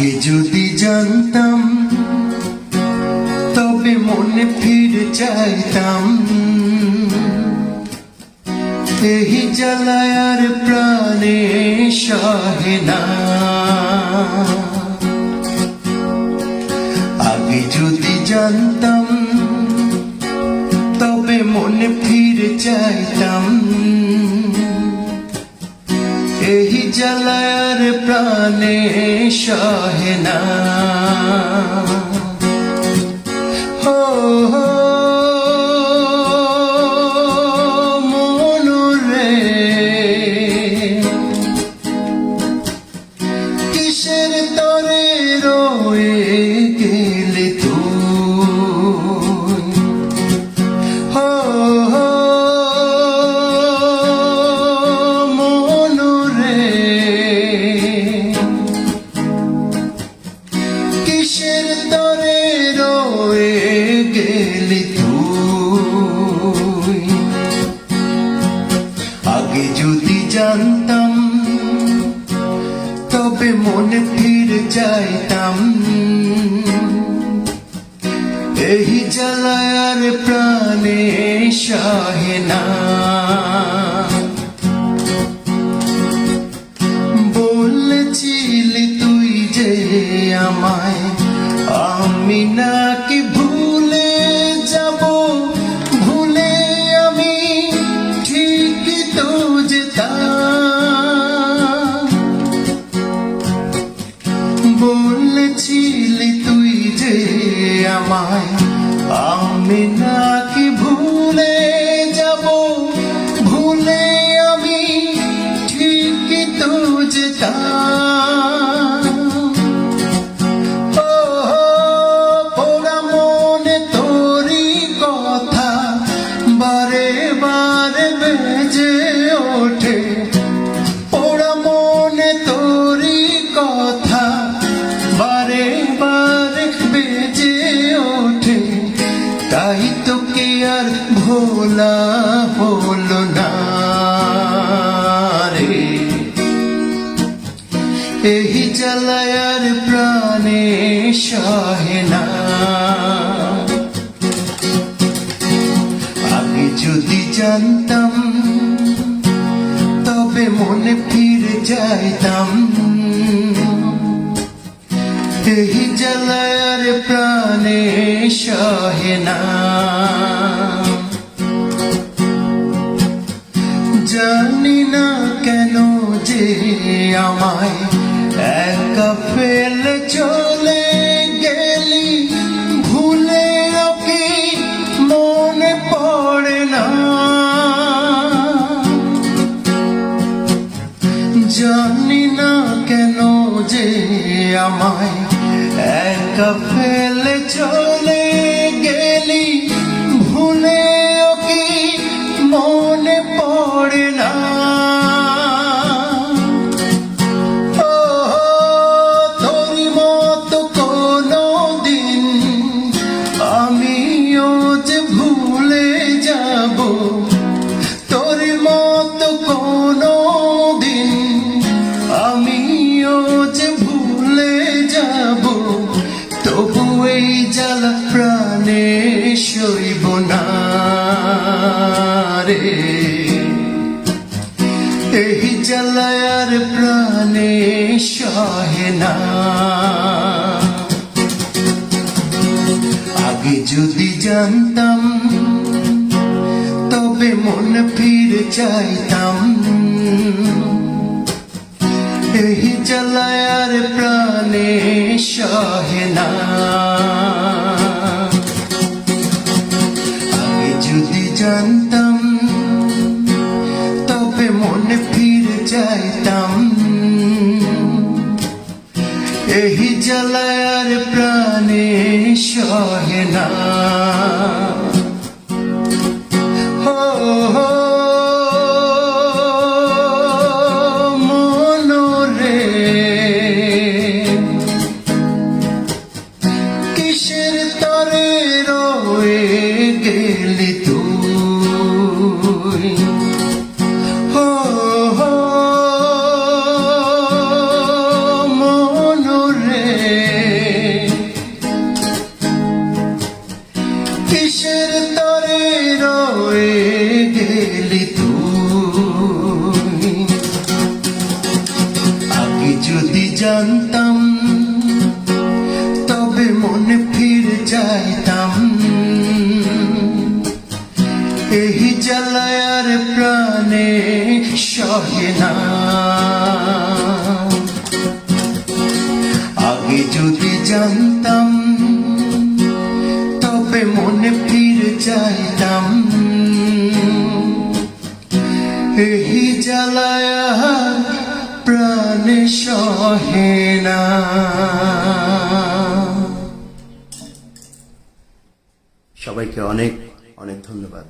আগে যদি জানতাম, তবে মনে ফিরে চাইতাম। এই জ্বালায়ার প্রাণে সহে না। আগে যদি জানতাম, তবে মনে ফিরে চাইতাম। এই জ্বালায়ার প্রাণে সহে না তবে মনে ফিরে যাইতাম? এই জ্বালায়ার প্রাণে সহে না। আমায় আমি নাকি ভুলে যাব, ভুলে আমি ঠিক তো যেতাম। ও পোড়া মনে তোরি কথা, বারে বারে বেজে তোকে আর ভোলা হলো না রে। এই জ্বালায়ার প্রাণে সহে না। আমি যদি জানতাম, তবে মনে ফিরে যাইতাম। এই জলার প্রাণে সহে না। জানি না কেন যে আমায় একা ফেলে ফেলে চলে গেলি। সইব না রে এই জ্বালায়ার প্রাণে সহে না। আগে যদি জানতাম, তবে মন ফিরে চাইতাম। এই জ্বালায়ার প্রাণে সহে না। জানতাম তবে মনে ফিরে যাইতাম। সহে না আগে যদি জানতাম, তবে মনে ফিরে যাইতাম এই জ্বালায় প্রাণে সহে না সবাইকে অনেক অনেক ধন্যবাদ।